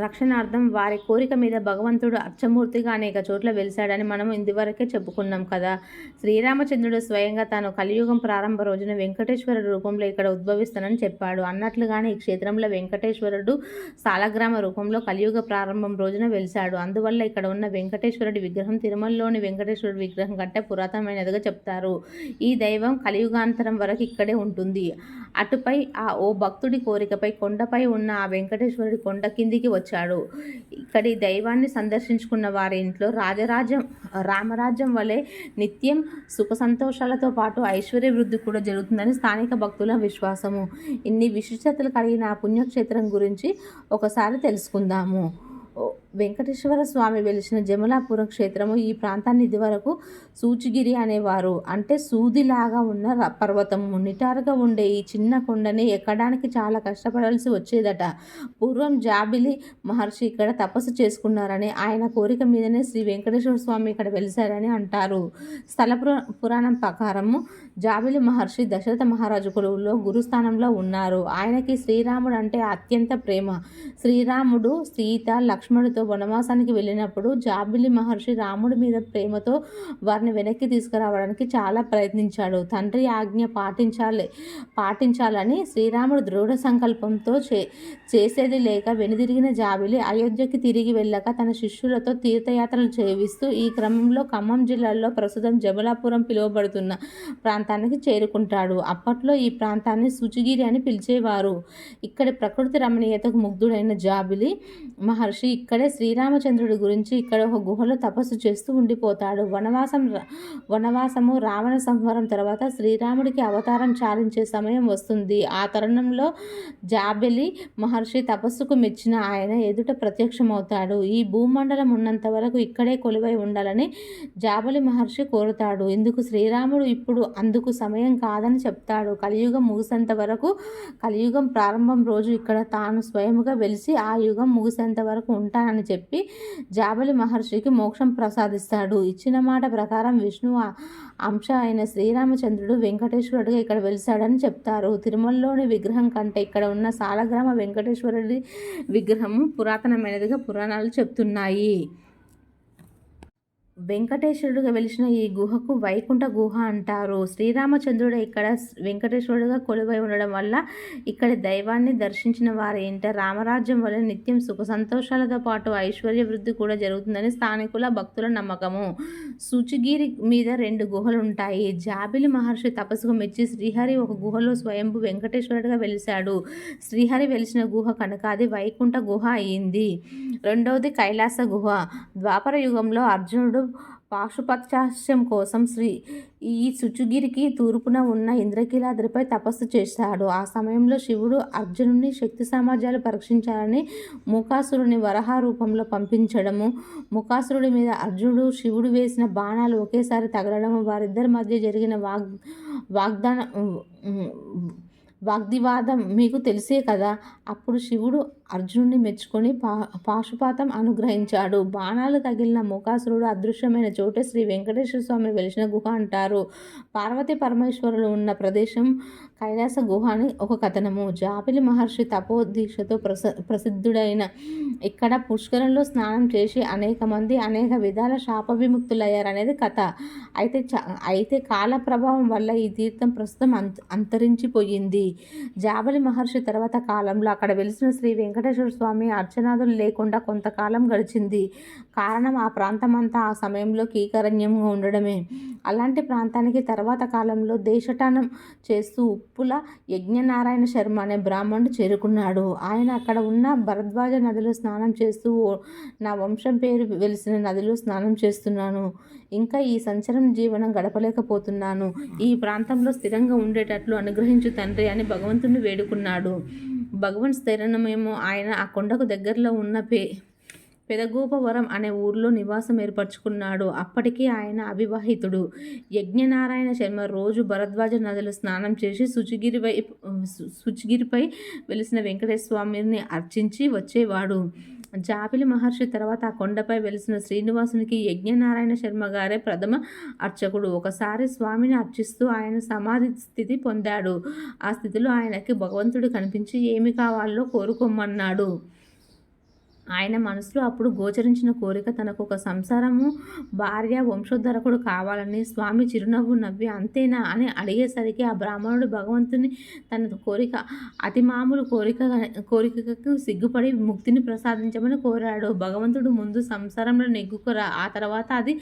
రక్షణార్థం వారి కోరిక మీద భగవంతుడు అచ్చమూర్తిగా అనేక చోట్ల వెలిశాడని మనం ఇందువరకే చెప్పుకున్నాం కదా. శ్రీరామచంద్రుడు స్వయంగా తాను కలియుగం ప్రారంభ రోజున వెంకటేశ్వరుడు రూపంలో ఇక్కడ ఉద్భవిస్తానని చెప్పాడు. అన్నట్లుగానే ఈ క్షేత్రంలో వెంకటేశ్వరుడు సాలగ్రామ రూపంలో కలియుగ ప్రారంభం రోజున వెలిశాడు. అందువల్ల ఇక్కడ ఉన్న వెంకటేశ్వరుడి విగ్రహం తిరుమలలోని వెంకటేశ్వరుడి విగ్రహం కంటే పురాతనమైనదిగా చెప్తారు. ఈ దైవం కలియుగాంతరం వరకు ఇక్కడే ఉంటుంది. అటుపై ఆ ఓ భక్తుడి కోరికపై కొండపై ఉన్న ఆ వెంకటేశ్వరుడి కొండ కింద కిందికి వచ్చాడు. ఇక్కడి దైవాన్ని సందర్శించుకున్న వారి ఇంట్లో రాజరాజ్యం రామరాజ్యం వలె నిత్యం సుఖ సంతోషాలతో పాటు ఐశ్వర్య వృద్ధి కూడా జరుగుతుందని స్థానిక భక్తుల విశ్వాసము. ఇన్ని విశిష్టతలు కలిగిన ఆ పుణ్యక్షేత్రం గురించి ఒకసారి తెలుసుకుందాము. వెంకటేశ్వర స్వామి వెలిసిన జమలాపురం క్షేత్రము ఈ ప్రాంతాన్ని ఇదివరకు సూచిగిరి అనేవారు. అంటే సూదిలాగా ఉన్న పర్వతము నిటారుగా ఉండే ఈ చిన్న కొండని ఎక్కడానికి చాలా కష్టపడాల్సి వచ్చేదట. పూర్వం జాబిలి మహర్షి ఇక్కడ తపస్సు చేసుకున్నారని ఆయన కోరిక మీదనే శ్రీ వెంకటేశ్వర స్వామి ఇక్కడ వెలిశారని అంటారు. స్థల పురాణం ప్రకారము జాబిలి మహర్షి దశరథ మహారాజు కొలువులో గురుస్థానంలో ఉన్నారు. ఆయనకి శ్రీరాముడు అంటే అత్యంత ప్రేమ. శ్రీరాముడు సీత లక్ష్మణుడితో వనవాసానికి వెళ్ళినప్పుడు జాబిలి మహర్షి రాముడి మీద ప్రేమతో వారిని వెనక్కి తీసుకురావడానికి చాలా ప్రయత్నించాడు. తండ్రి ఆజ్ఞ పాటించాలి పాటించాలని శ్రీరాముడు దృఢ సంకల్పంతో చే చేసేది లేక వెనుదిరిగిన జాబిలి అయోధ్యకి తిరిగి వెళ్ళక తన శిష్యులతో తీర్థయాత్రలు చేవిస్తూ ఈ క్రమంలో ఖమ్మం జిల్లాలో ప్రస్తుతం జబలాపురం పిలువబడుతున్న ప్రాంతం ప్రాంతానికి చేరుకుంటాడు. అప్పట్లో ఈ ప్రాంతాన్ని సుచిగిరి అని పిలిచేవారు. ఇక్కడి ప్రకృతి రమణీయతకు ముగ్ధుడైన జాబిలి మహర్షి ఇక్కడే శ్రీరామచంద్రుడి గురించి ఇక్కడ ఒక గుహలో తపస్సు చేస్తూ ఉండిపోతాడు. వనవాసం వనవాసము రావణ సంహారం తర్వాత శ్రీరాముడికి అవతారం చాలించే సమయం వస్తుంది. ఆ తరుణంలో జాబిలి మహర్షి తపస్సుకు మెచ్చిన ఆయన ఎదుట ప్రత్యక్షమవుతాడు. ఈ భూమండలం ఉన్నంత వరకు ఇక్కడే కొలువై ఉండాలని జాబలి మహర్షి కోరుతాడు. ఇందుకు శ్రీరాముడు ఇప్పుడు అందుకు సమయం కాదని చెప్తాడు. కలియుగం ముగిసేంత వరకు కలియుగం ప్రారంభం రోజు ఇక్కడ తాను స్వయముగా వెలిసి ఆ యుగం ముగిసేంత వరకు ఉంటానని చెప్పి జాబలి మహర్షికి మోక్షం ప్రసాదిస్తాడు. ఇచ్చిన మాట ప్రకారం విష్ణు అంశ అయిన శ్రీరామచంద్రుడు వెంకటేశ్వరుడిగా ఇక్కడ వెలిశాడని చెప్తారు. తిరుమలలోని విగ్రహం కంటే ఇక్కడ ఉన్న సాలగ్రామ వెంకటేశ్వరుడి విగ్రహం పురాతనమైనదిగా పురాణాలు చెప్తున్నాయి. వెంకటేశ్వరుడుగా వెలిసిన ఈ గుహకు వైకుంఠ గుహ అంటారు. శ్రీరామచంద్రుడు ఇక్కడ వెంకటేశ్వరుడుగా కొలువై ఉండడం వల్ల ఇక్కడి దైవాన్ని దర్శించిన వారి ఇంట రామరాజ్యం వల్ల నిత్యం సుఖ సంతోషాలతో పాటు ఐశ్వర్య వృద్ధి కూడా జరుగుతుందని స్థానికుల భక్తుల నమ్మకము. సుచిగిరి మీద రెండు గుహలు ఉంటాయి జాబిలి మహర్షి తపస్సుకు మెచ్చి శ్రీహరి ఒక గుహలో స్వయంభు వెంకటేశ్వరుడుగా వెలిశాడు. శ్రీహరి వెలిసిన గుహ కనుక అది వైకుంఠ గుహ అయింది. రెండవది కైలాస గుహ. ద్వాపర యుగంలో అర్జునుడు పాశుపత్యాస్యం కోసం శ్రీ ఈ సుచుగిరికి తూర్పున ఉన్న ఇంద్రకీలాద్రిపై తపస్సు చేశాడు. ఆ సమయంలో శివుడు అర్జునుని శక్తి సామర్థ్యాలు పరీక్షించాలని ముఖాసురుని వరహ రూపంలో పంపించడము ముఖాసురుడి మీద అర్జునుడు శివుడు వేసిన బాణాలు ఒకేసారి తగలడము వారిద్దరి మధ్య జరిగిన వాగ్ వాగ్దాన వాగ్దివాదం మీకు తెలిసే కదా? అప్పుడు శివుడు అర్జునుడిని మెచ్చుకొని పా పాశుపాతం అనుగ్రహించాడు. బాణాలు తగిలిన ముఖాసురుడు అదృశ్యమైన చోటే శ్రీ వెంకటేశ్వర స్వామి వెలిసిన గుహ అంటారు. పార్వతీ పరమేశ్వరులు ఉన్న ప్రదేశం కైలాస గుహ అని ఒక కథనము. జాపిలి మహర్షి తపోదీక్షతో ప్రస ప్రసిద్ధుడైన ఇక్కడ పుష్కరంలో స్నానం చేసి అనేక మంది అనేక విధాల శాప విముక్తులయ్యారనేది కథ. అయితే చ అయితే కాల ప్రభావం వల్ల ఈ తీర్థం ప్రస్తుతం అంత అంతరించిపోయింది. జాబలి మహర్షి తర్వాత కాలంలో అక్కడ వెలిసిన శ్రీ వెంకటేశ్వర స్వామి అర్చనాదులు లేకుండా కొంతకాలం గడిచింది. కారణం ఆ ప్రాంతమంతా ఆ సమయంలో కీకరణ్యంగా ఉండడమే. అలాంటి ప్రాంతానికి తర్వాత కాలంలో దేశటానం చేస్తూ ఉప్పుల యజ్ఞనారాయణ శర్మ అనే బ్రాహ్మణుడు చేరుకున్నాడు. ఆయన అక్కడ ఉన్న భరద్వాజ నదిలో స్నానం చేస్తూ నా వంశం పేరు వెలిసిన నదిలో స్నానం చేస్తున్నాను. ఇంకా ఈ సంచరం జీవనం గడపలేకపోతున్నాను. ఈ ప్రాంతంలో స్థిరంగా ఉండేటట్లు అనుగ్రహించు తండ్రి అని భగవంతుని వేడుకున్నాడు. భగవంత్ స్థిరణమేమో ఆయన ఆ కొండకు దగ్గరలో ఉన్న పే పెదగోపవరం అనే ఊర్లో నివాసం ఏర్పరచుకున్నాడు. అప్పటికే ఆయన అవివాహితుడు. యజ్ఞనారాయణ శర్మ రోజు భరద్వాజ నదిలో స్నానం చేసి శుచిగిరి వైపు శుచిగిరిపై వెలిసిన వెంకటేశ్వర స్వామిని అర్చించి వచ్చేవాడు. జాపిలి మహర్షి తర్వాత ఆ కొండపై వెలిసిన శ్రీనివాసునికి యజ్ఞనారాయణ శర్మ గారే ప్రథమ అర్చకుడు. ఒకసారి స్వామిని అర్చిస్తూ ఆయన సమాధి స్థితి పొందాడు. ఆ స్థితిలో ఆయనకి భగవంతుడు కనిపించి ఏమి కావాలో కోరుకోమన్నాడు. ఆయన మనసులో అప్పుడు గోచరించిన కోరిక తనకు ఒక సంసారము భార్య వంశోద్ధరకుడు కావాలని స్వామి చిరునవ్వు నవ్వి అంతేనా అని అడిగేసరికి ఆ బ్రాహ్మణుడు భగవంతుని తన కోరిక అతి మామూలు కోరిక కోరికకు సిగ్గుపడి ముక్తిని ప్రసాదించమని కోరాడు. భగవంతుడు ముందు సంసారంలో నెగ్గుకురా ఆ తర్వాత అది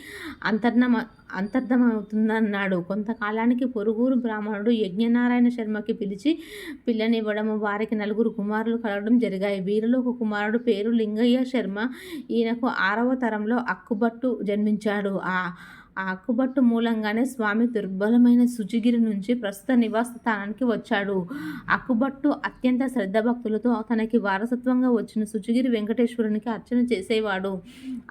అంతర్ణమ అంతర్ధమవుతుందన్నాడు. కొంతకాలానికి పొరుగురు బ్రాహ్మణుడు యజ్ఞనారాయణ శర్మకి పిలిచి పిల్లనివ్వడము వారికి నలుగురు కుమారులు కలగడం జరిగాయి. వీరిలో ఒక కుమారుడు పేరు లింగయ్య శర్మ. ఈయనకు ఆరవ తరంలో అక్కుబట్టు జన్మించాడు. ఆ ఆ అక్కుబట్టు మూలంగానే స్వామి దుర్బలమైన సుజిగిరి నుంచి ప్రస్తుత నివాస స్థానానికి వచ్చాడు. ఆకుబట్టు అత్యంత శ్రద్ధ భక్తులతో తనకి వారసత్వంగా వచ్చిన సుజిగిరి వెంకటేశ్వరునికి అర్చన చేసేవాడు.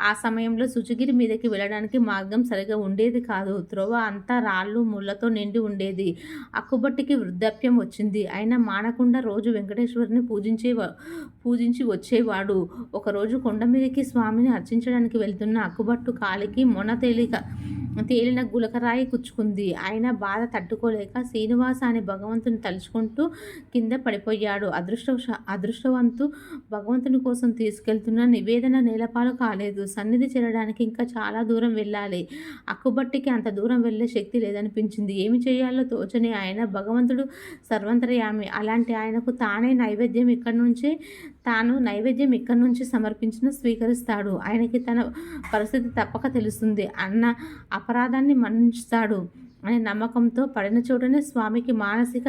ఆ సమయంలో సుజిగిరి మీదకి వెళ్ళడానికి మార్గం సరిగా ఉండేది కాదు. త్రోవ అంతా రాళ్ళు ముళ్ళతో నిండి ఉండేది. అక్కుబట్టికి వృద్ధాప్యం వచ్చింది. అయినా మానకుండా రోజు వెంకటేశ్వరుని పూజించే పూజించి వచ్చేవాడు. ఒకరోజు కొండ మీదకి స్వామిని అర్చించడానికి వెళ్తున్న అక్కుబట్టు కాలికి మొన తేలిక తేలిన గులకరాయి కుచ్చుకుంది. ఆయన బాధ తట్టుకోలేక శ్రీనివాస అనే భగవంతుని తలుచుకుంటూ కింద పడిపోయాడు. అదృష్ట అదృష్టవంతు భగవంతుని కోసం తీసుకెళ్తున్న నివేదన నేలపాలు కాలేదు. సన్నిధి చేరడానికి ఇంకా చాలా దూరం వెళ్ళాలి. అక్కుబట్టికి అంత దూరం వెళ్ళే శక్తి లేదనిపించింది. ఏమి చేయాలో తోచని ఆయన భగవంతుడు సర్వంతరయామి. అలాంటి ఆయనకు తానే నైవేద్యం ఇక్కడి నుంచే తాను నైవేద్యం ఇక్కడి నుంచి సమర్పించిన స్వీకరిస్తాడు. ఆయనకి తన పరిస్థితి తప్పక తెలుస్తుంది. అన్న అపరాధాన్ని మన్నిస్తాడు అనే నమ్మకంతో పడిన చోటనే స్వామికి మానసిక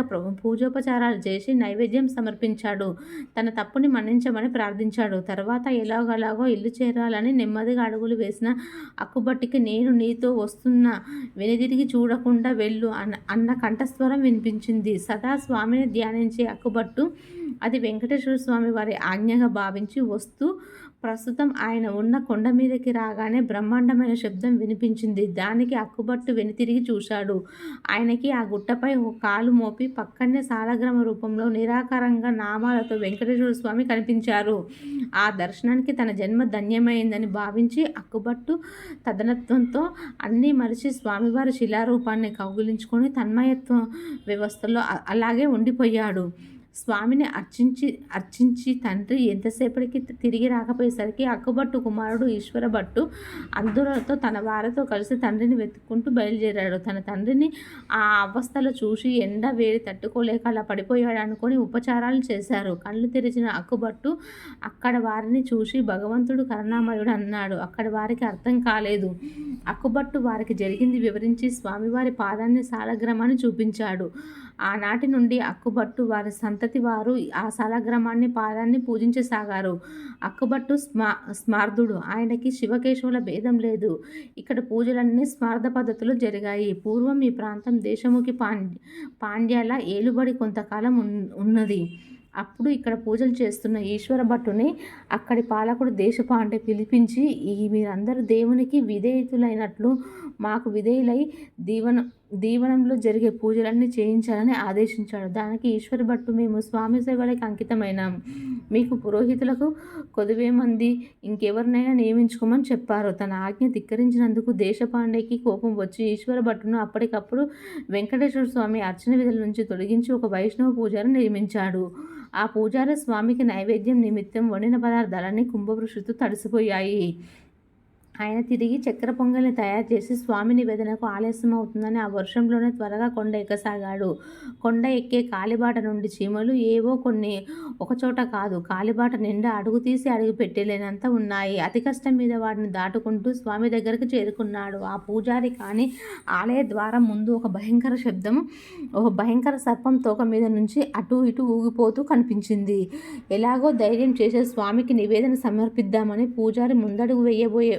పూజోపచారాలు చేసి నైవేద్యం సమర్పించాడు. తన తప్పుని మన్నించమని ప్రార్థించాడు. తర్వాత ఎలాగలాగో ఇల్లు చేరాలని నెమ్మదిగా అడుగులు వేసిన అక్కుబట్టికి నేను నీతో వస్తున్నా వెనుదిరిగి చూడకుండా వెళ్ళు అన్న అన్న కంఠస్వరం వినిపించింది. సదా స్వామిని ధ్యానించే అక్కుబట్టు అది వెంకటేశ్వర స్వామి వారి ఆజ్ఞగా భావించి వస్తూ ప్రస్తుతం ఆయన ఉన్న కొండ మీదకి రాగానే బ్రహ్మాండమైన శబ్దం వినిపించింది. దానికి అక్కుబట్టు వెనుతిరిగి చూశాడు. ఆయనకి ఆ గుట్టపై ఒక కాలు మోపి పక్కనే సాలగ్రామ రూపంలో నిరాకారంగా నామాలతో వెంకటేశ్వర స్వామి కనిపించారు. ఆ దర్శనానికి తన జన్మ ధన్యమైందని భావించి అక్కుబట్టు తదనత్వంతో అన్నీ మరిచి స్వామివారి శిలారూపాన్ని కౌగులించుకొని తన్మయత్వ వ్యవస్థలో అలాగే ఉండిపోయాడు. స్వామిని అర్చించి అర్చించి తండ్రి ఎంతసేపటికి తిరిగి రాకపోయేసరికి అక్కబట్టు కుమారుడు ఈశ్వర భట్టు అందులతో తన వారితో కలిసి తండ్రిని వెతుక్కుంటూ బయలుదేరాడు. తన తండ్రిని ఆ అవస్థలో చూసి ఎండ వేడి తట్టుకోలేక అలా పడిపోయాడు అనుకొని ఉపచారాలు చేశారు. కళ్ళు తెరిచిన అక్కుబట్టు అక్కడ వారిని చూసి భగవంతుడు కరుణామయుడు అన్నాడు. అక్కడ వారికి అర్థం కాలేదు. అక్కుబట్టు వారికి జరిగింది వివరించి స్వామివారి పాదాన్ని సాలగ్రమాన్ని చూపించాడు. ఆనాటి నుండి అక్కుబట్టు వారి సంతతి వారు ఆ సాలగ్రామాన్ని పాదాన్ని పూజించసాగారు. అక్కుబట్టు స్మా స్మార్థుడు ఆయనకి శివకేశవుల భేదం లేదు. ఇక్కడ పూజలన్నీ స్మార్థ పద్ధతులు జరిగాయి. పూర్వం ఈ ప్రాంతం దేశముఖి పాండ్య పాండ్యాల ఏలుబడి కొంతకాలం ఉన్నది. అప్పుడు ఇక్కడ పూజలు చేస్తున్న ఈశ్వర భట్టుని అక్కడి పాలకుడు దేశపాండే పిలిపించి ఈ మీరందరూ దేవునికి విధేయుతులైనట్లు మాకు విధేయులై దీవన దీవనంలో జరిగే పూజలన్నీ చేయించాలని ఆదేశించాడు. దానికి ఈశ్వర భట్టు మేము స్వామి సేవలకి అంకితమైనాం. మీకు పురోహితులకు కొదువేమంది ఇంకెవరినైనా నియమించుకోమని చెప్పారు. తన ఆజ్ఞ ధిక్కరించినందుకు దేశపాండేకి కోపం వచ్చి ఈశ్వర భట్టును అప్పటికప్పుడు వెంకటేశ్వర స్వామి అర్చన విధుల నుంచి తొలగించి ఒక వైష్ణవ పూజారి నియమించాడు. ఆ పూజారి స్వామికి నైవేద్యం నిమిత్తం వండిన పదార్థాలన్నీ కుంభవృషుతో తడిసిపోయాయి. ఆయన తిరిగి చక్కెర పొంగల్ని తయారు చేసి స్వామి నివేదనకు ఆలస్యం అవుతుందని ఆ వర్షంలోనే త్వరగా కొండ ఎక్కసాగాడు కొండ ఎక్కే కాలిబాట నుండి చీమలు ఏవో కొన్ని ఒకచోట కాదు కాలిబాట నిండా అడుగు తీసి అడుగు పెట్టలేనంత ఉన్నాయి. అతి కష్టం మీద వాటిని దాటుకుంటూ స్వామి దగ్గరకు చేరుకున్నాడు. ఆ పూజారి కానీ ఆలయ ద్వారం ముందు ఒక భయంకర శబ్దం ఒక భయంకర సర్పం తోక మీద నుంచి అటు ఇటు ఊగిపోతూ కనిపించింది. ఎలాగో ధైర్యం చేసే స్వామికి నివేదన సమర్పిద్దామని పూజారి ముందడుగు వేయబోయే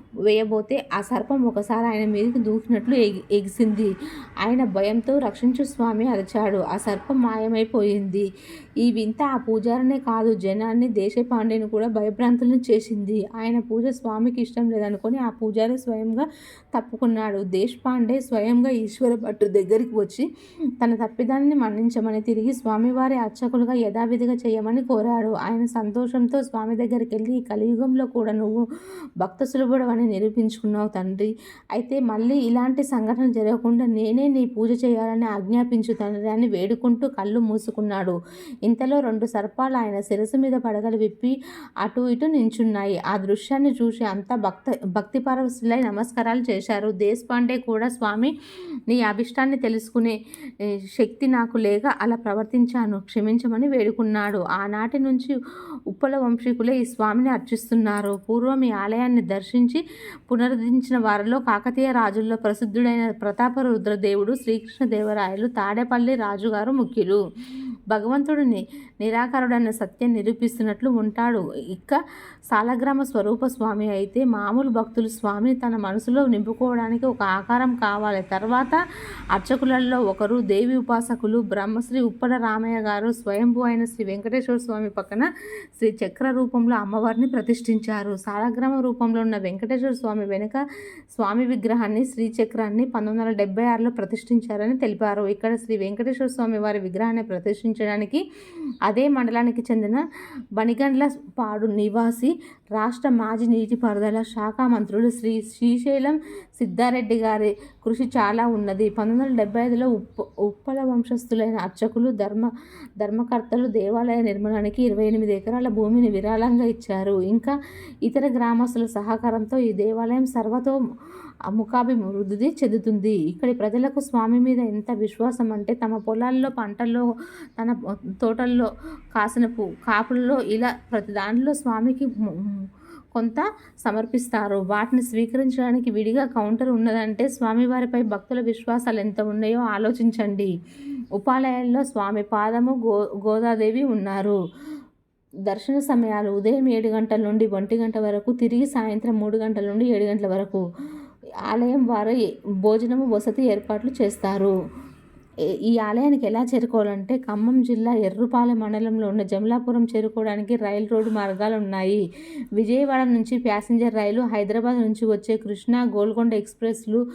వేయబోతే ఆ సర్పం ఒకసారి ఆయన మీదకి దూకినట్లు ఎగి ఎగిసింది. ఆయన భయంతో రక్షించు స్వామి అరిచాడు. ఆ సర్పం మాయమైపోయింది. ఈ వింత ఆ పూజారినే కాదు జనాన్ని దేశపాండేని కూడా భయభ్రాంతులను చేసింది. ఆయన పూజ స్వామికి ఇష్టం లేదనుకొని ఆ పూజారి స్వయంగా తప్పుకున్నాడు. దేశపాండే స్వయంగా ఈశ్వర భట్టు దగ్గరికి వచ్చి తన తప్పిదాన్ని మన్నించమని తిరిగి స్వామివారి అర్చకులుగా యథావిధిగా చేయమని కోరాడు. ఆయన సంతోషంతో స్వామి దగ్గరికి వెళ్ళి ఈ కలియుగంలో కూడా నువ్వు భక్త సులభుడవని అని నిరూపించుకున్నావు తండ్రి. అయితే మళ్ళీ ఇలాంటి సంఘటనలు జరగకుండా నేనే నీ పూజ చేయాలని ఆజ్ఞాపించు తండ్రి అని వేడుకుంటూ కళ్ళు మూసుకున్నాడు. ఇంతలో రెండు సర్పాలు ఆయన శిరస్సు మీద పడగలు విప్పి అటు ఇటు నించున్నాయి. ఆ దృశ్యాన్ని చూసి అంతా భక్త భక్తి పరవశులై నమస్కారాలు చేశారు. దేశపాండే కూడా స్వామి నీ అభిష్టాన్ని తెలుసుకునే శక్తి నాకు లేక అలా ప్రవర్తించాను క్షమించమని వేడుకున్నాడు. ఆనాటి నుంచి ఉప్పల వంశీకులే ఈ స్వామిని అర్చిస్తున్నారు. పూర్వం ఈ ఆలయాన్ని దర్శించి పునరుద్ధరించిన వారిలో కాకతీయ రాజుల్లో ప్రసిద్ధుడైన ప్రతాపరుద్రదేవుడు శ్రీకృష్ణదేవరాయలు తాడేపల్లి రాజుగారు ముఖ్యులు. భగవంతుడు నిరాకారుడన్న సత్యం నిరూపిస్తున్నట్లు ఉంటాడు. ఇక సాలగ్రామ స్వరూప స్వామి అయితే మామూలు భక్తులు స్వామిని తన మనసులో నింపుకోవడానికి ఒక ఆకారం కావాలి. తర్వాత అర్చకులలో ఒకరు దేవి ఉపాసకులు బ్రహ్మశ్రీ ఉప్పల రామయ్య గారు స్వయంభూ అయిన శ్రీ వెంకటేశ్వర స్వామి పక్కన శ్రీ చక్ర రూపంలో అమ్మవారిని ప్రతిష్ఠించారు. సాలగ్రామ రూపంలో ఉన్న వెంకటేశ్వర స్వామి వెనుక స్వామి విగ్రహాన్ని శ్రీచక్రాన్ని పంతొమ్మిది వందల డెబ్బై ఆరులో ప్రతిష్ఠించారని తెలిపారు. ఇక్కడ శ్రీ వెంకటేశ్వర స్వామి వారి విగ్రహాన్ని ప్రతిష్ఠించడానికి అదే మండలానికి చెందిన బనిగండ్ల పాడు నివాసి రాష్ట్ర మాజీ నీటిపారుదల శాఖ మంత్రులు శ్రీ శ్రీశైలం సిద్ధారెడ్డి గారి కృషి చాలా ఉన్నది. పంతొమ్మిది వందల డెబ్బై ఐదులో ఉప్ప ఉప్పల వంశస్థులైన అర్చకులు ధర్మ ధర్మకర్తలు దేవాలయ నిర్మాణానికి ఇరవై ఎనిమిది ఎకరాల భూమిని విరాళంగా ఇచ్చారు. ఇంకా ఇతర గ్రామస్తుల సహకారంతో ఈ దేవాలయం సర్వతో ముఖాభివృద్ధి చెందుతుంది. ఇక్కడి ప్రజలకు స్వామి మీద ఎంత విశ్వాసం అంటే తమ పొలాల్లో పంటల్లో తన తోటల్లో కాసిన పూ కాపుల్లో ఇలా ప్రతి దాంట్లో స్వామికి కొంత సమర్పిస్తారు. వాటిని స్వీకరించడానికి విడిగా కౌంటర్ ఉన్నదంటే స్వామివారిపై భక్తుల విశ్వాసాలు ఎంత ఉన్నాయో ఆలోచించండి. ఉపాలయాల్లో స్వామి పాదము గో గోదాదేవి ఉన్నారు. దర్శన సమయాలు ఉదయం ఏడు గంటల నుండి ఒంటి గంట వరకు తిరిగి సాయంత్రం మూడు గంటల నుండి ఏడు గంటల వరకు. ఆలయం వారు భోజనము వసతి ఏర్పాట్లు చేస్తారు. ఈ ఆలయానికి ఎలా చేరుకోవాలంటే ఖమ్మం జిల్లా ఎర్రుపాలెం మండలంలో ఉన్న జమలాపురం చేరుకోవడానికి రైలు రోడ్డు మార్గాలు ఉన్నాయి. విజయవాడ నుంచి ప్యాసింజర్ రైలు హైదరాబాద్ నుంచి వచ్చే కృష్ణా గోల్కొండ ఎక్స్ప్రెస్లు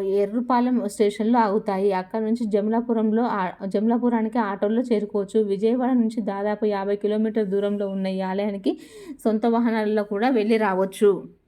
ఎర్రుపాలెం స్టేషన్లో ఆగుతాయి. అక్కడ నుంచి జమలాపురంలో ఆ- జమలాపురానికి ఆటోల్లో చేరుకోవచ్చు. విజయవాడ నుంచి దాదాపు యాభై కిలోమీటర్ దూరంలో ఉన్న ఈ ఆలయానికి సొంత వాహనాల్లో కూడా వెళ్ళి రావచ్చు.